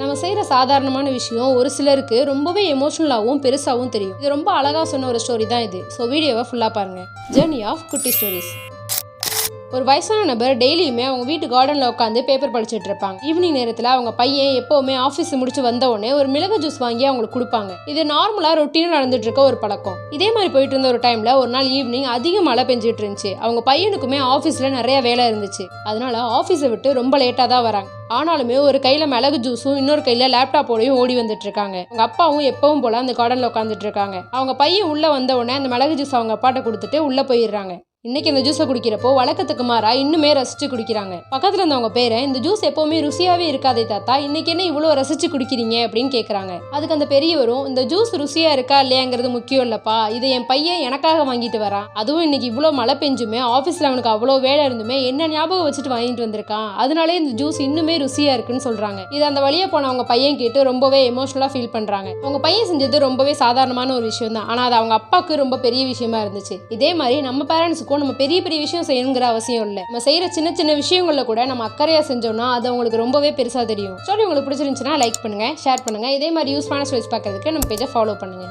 நம்ம செய்கிற சாதாரணமான விஷயம் ஒரு சிலருக்கு ரொம்பவே எமோஷ்னலாகவும் பெருசாகவும் தெரியும். இது ரொம்ப அழகாக சொன்ன ஒரு ஸ்டோரி தான் இது. ஸோ வீடியோவை ஃபுல்லாக பாருங்கள் ஜேர்னி ஆஃப் குட்டி ஸ்டோரிஸ் ஒரு வயசான நபர் டெய்லியுமே அவங்க வீட்டு கார்டனில் உட்காந்து பேப்பர் படிச்சுட்டு இருப்பாங்க. ஈவினிங் நேரத்தில் அவங்க பையன் எப்போவுமே ஆஃபீஸ் முடிச்சு வந்த உடனே ஒரு மிளகு ஜூஸ் வாங்கி அவங்களுக்கு கொடுப்பாங்க. இது நார்மலாக ரொட்டீனாக நடந்துட்டு இருக்க ஒரு பழக்கம். இதே மாதிரி போயிட்டு இருந்த ஒரு டைமில் ஒரு நாள் ஈவினிங் அதிக மழை பெஞ்சிட்டு இருந்துச்சு. அவங்க பையனுக்குமே ஆஃபீஸில் நிறைய வேலை இருந்துச்சு. அதனால ஆஃபீஸை விட்டு ரொம்ப லேட்டாக தான் வராங்க. ஆனாலுமே ஒரு கையில் மிளகு ஜூஸும் இன்னொரு கையில் லேப்டாப்போடையும் ஓடி வந்துட்டு இருக்காங்க. அவங்க அப்பாவும் எப்பவும் போல அந்த கார்டனில் உட்காந்துட்டு இருக்காங்க. அவங்க பையன் உள்ளே வந்த உடனே அந்த மிளகு ஜூஸ் அவங்க அப்பாட்ட கொடுத்துட்டு உள்ளே போயிடுறாங்க. இன்னைக்கு இந்த ஜூஸை குடிக்கிறப்போ வழக்கத்துக்கு மாறா இன்னுமே ரசிச்சு குடிக்கிறாங்க. பக்கத்துல இருந்தவங்க பேரை இந்த ஜூஸ் எப்பவுமே ருசியாவே இருக்காதே தாத்தா இன்னைக்கு என்ன இவ்வளோ ரசிச்சு குடிக்கிறீங்க அப்படின்னு கேட்குறாங்க அதுக்கு அந்த பெரியவரும் இந்த ஜூஸ் ருசியா இருக்கா இல்லையாங்கிறது முக்கியம் இல்லப்பா இது என் பையன் எனக்காக வாங்கிட்டு வரான் அதுவும் இன்னைக்கு இவ்வளோ மழை பெஞ்சுமே ஆஃபீஸில் அவனுக்கு அவ்வளோ வேலை இருந்துமே என்ன ஞாபகம் வச்சுட்டு வாங்கிட்டு வந்திருக்கான்? அதனாலே இந்த ஜூஸ் இன்னுமே ருசியா இருக்குன்னு சொல்றாங்க. இது அந்த வழியா போன அவங்க பையன் கேட்டு ரொம்பவே எமோஷனலா ஃபீல் பண்றாங்க. அவங்க பையன் செஞ்சது ரொம்பவே சாதாரணமான ஒரு விஷயம் தான் ஆனா அது அவங்க அப்பாவுக்கு ரொம்ப பெரிய விஷயமா இருந்துச்சு. இதே மாதிரி நம்ம இருக்கும். நம்ம பெரிய பெரிய விஷயம் செய்யணுங்கிற அவசியம் இல்லை. நம்ம செய்யற சின்ன சின்ன விஷயங்கள்ல கூட நம்ம அக்கறையா செஞ்சோம்னா அது அவங்களுக்கு ரொம்பவே பெருசா தெரியும். சரி உங்களுக்கு பிடிச்சிருந்துச்சுன்னா லைக் பண்ணுங்க ஷேர் பண்ணுங்க. இதே மாதிரி யூஸ்ஃபுல்லான ஸ்டோரிஸ் பார்க்கறதுக்கு நம்ம பேஜை ஃபாலோ பண்ணுங்க.